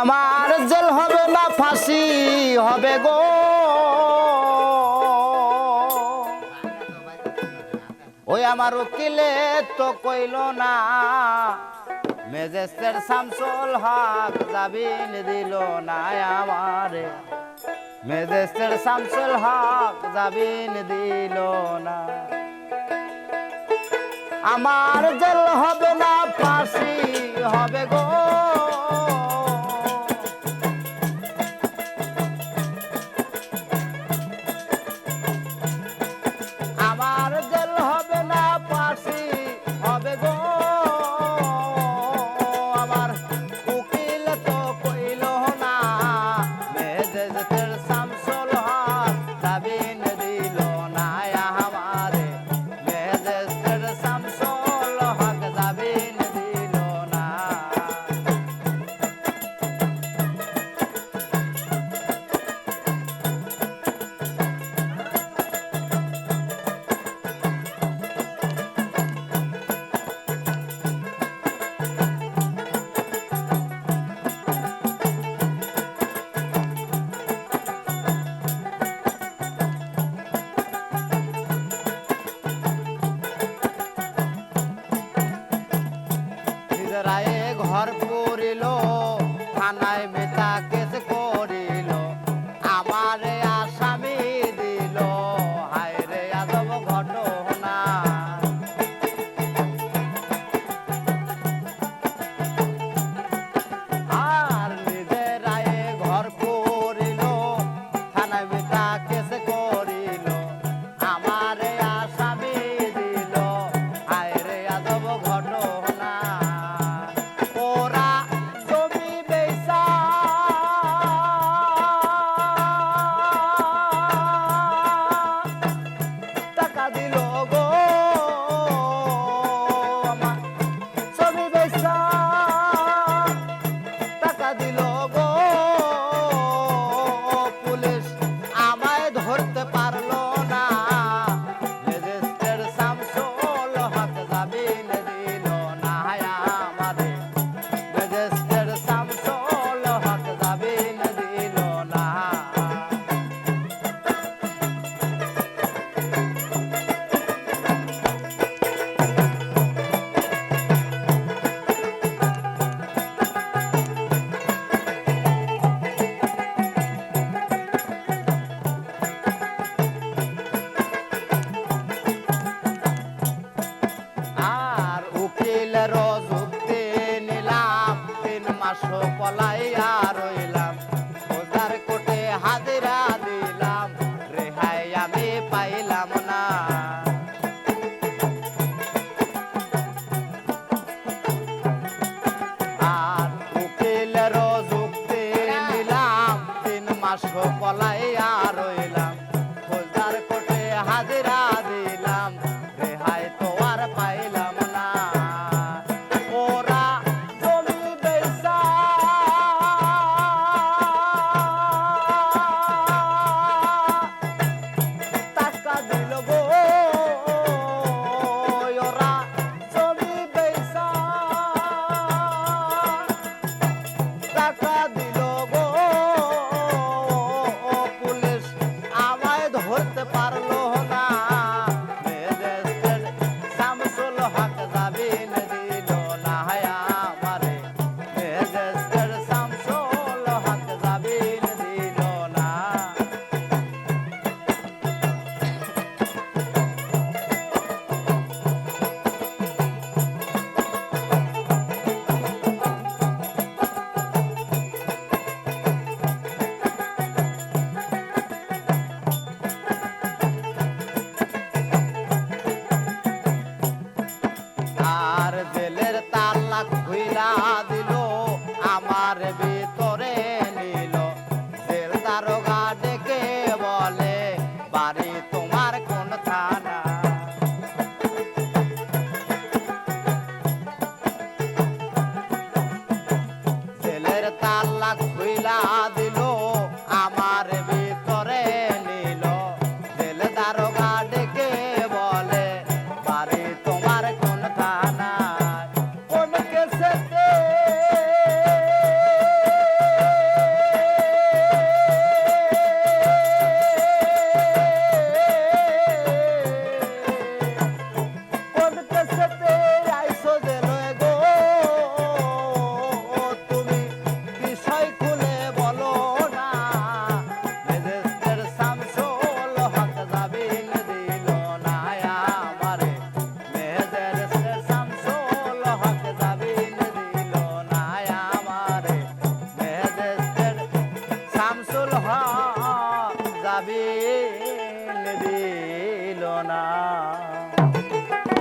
আমার জেল হবে না, ফাঁসি হবে গো। ওই আমার উকিলে তো কইল না, মেজেস্টের শামসুল হক জাবিন দিল না আমারে। মেজেস্টের শামসুল হক জাবিন দিল না। আমার জেল হবে না, ফাঁসি পাইল গো ராஜராஜ জেলের তালাক হইলা কাবিল দিল না।